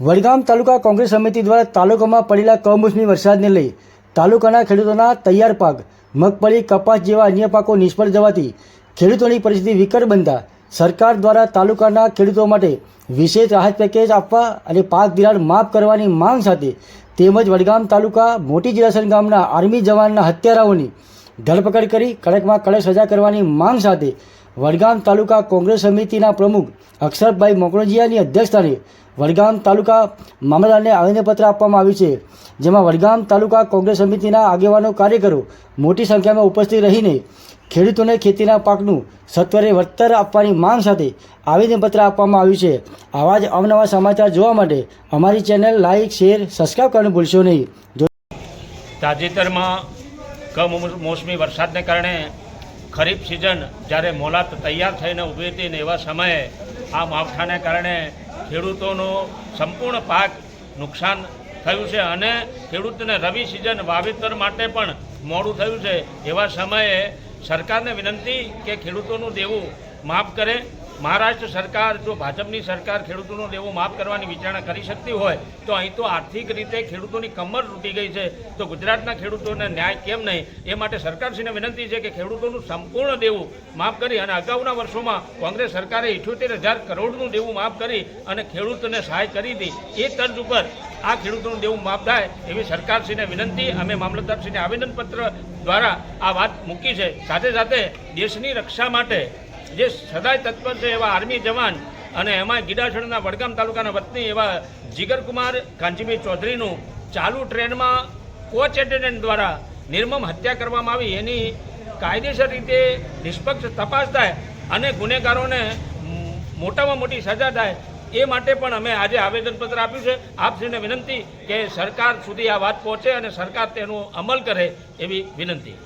વડગામ તાલુકા કોંગ્રેસ સમિતિ દ્વારા તાલુકામાં પડેલા કમોસમી વરસાદને લઈ તાલુકાના ખેડૂતોના તૈયાર પાક, મગફળી, કપાસ જેવા અન્ય પાકો નિષ્ફળ જવાથી ખેડૂતોની પરિસ્થિતિ વિકટ બનતા સરકાર દ્વારા તાલુકાના ખેડૂતો માટે વિશેષ રાહત પેકેજ આપવા અને પાક ધિરાણ માફ કરવાની માંગ સાથે તેમજ વડગામ તાલુકા મોટી જીરાસન ગામના આર્મી જવાનના હત્યારાઓની ધરપકડ કરી કડકમાં કડક સજા કરવાની માંગ સાથે વડગામ તાલુકા કોંગ્રેસ સમિતિના પ્રમુખ અક્ષરભાઈ મોકળોજીયાની અધ્યક્ષસ્થાને વડગામ તાલુકા મામલાને આવેદનપત્ર આપવામાં આવ્યું છે, જેમાં વડગામ તાલુકા કોંગ્રેસ સમિતિના આગેવાનો કાર્યકરો મોટી સંખ્યામાં ઉપસ્થિત રહીને ખેડૂતોને ખેતીના પાકનું સત્વરે વળતર આપવાની માંગ સાથે આવેદનપત્ર આપવામાં આવ્યું છે. આવા જ અવનવા સમાચાર જોવા માટે અમારી ચેનલ લાઇક શેર સબસ્ક્રાઈબ કરવાનું ભૂલશો નહીં. તાજેતરમાં કમોસમી વરસાદને કારણે ખરીફ સિઝન જ્યારે મોલાત તૈયાર થઈને ઊભી હતી ને એવા સમયે આ માવઠાને કારણે ખેડૂતોનો સંપૂર્ણ પાક નુકસાન થયું છે અને ખેડૂતને રવિ સિઝન વાવેતર માટે પણ મોડું થયું છે. એવા સમયે સરકારને વિનંતી કે ખેડૂતોનું દેવું માફ કરે. મહારાષ્ટ્ર સરકાર, જો ભાજપની સરકાર ખેડૂતોનું દેવું માફ કરવાની વિચારણા કરી શકતી હોય, તો અહીં તો આર્થિક રીતે ખેડૂતોની કમર તૂટી ગઈ છે. તો ગુજરાતના ખેડૂતોને ન્યાય કેમ નહીં? એ માટે સરકારશ્રીને વિનંતી છે કે ખેડૂતોનું સંપૂર્ણ દેવું માફ કરી અને અગાઉના વર્ષોમાં કોંગ્રેસ સરકારે ઇઠ્યોતેર હજાર કરોડનું દેવું માફ કરી અને ખેડૂતોને સહાય કરી હતી. એ તર્જ ઉપર આ ખેડૂતોનું દેવું માફ થાય એવી સરકારશ્રીને વિનંતી. અમે મામલતદારશ્રીને આવેદનપત્ર દ્વારા આ વાત મૂકી છે. સાથે સાથે દેશની રક્ષા માટે જે સદાય તત્પર છે એવા આર્મી જવાન અને એમાં ગીડાછડના વડગામ તાલુકાના વતની એવા જીગરકુમાર કાંજીભાઈ ચૌધરીનું ચાલુ ટ્રેનમાં કોચ એટેન્ડન્ટ દ્વારા નિર્મમ હત્યા કરવામાં આવી. એની કાયદેસર રીતે નિષ્પક્ષ તપાસ થાય અને ગુનેગારોને મોટામાં મોટી સજા થાય એ માટે પણ અમે આજે આવેદનપત્ર આપ્યું છે. આપશ્રીને વિનંતી કે સરકાર સુધી આ વાત પહોંચે અને સરકાર તેનો અમલ કરે એવી વિનંતી.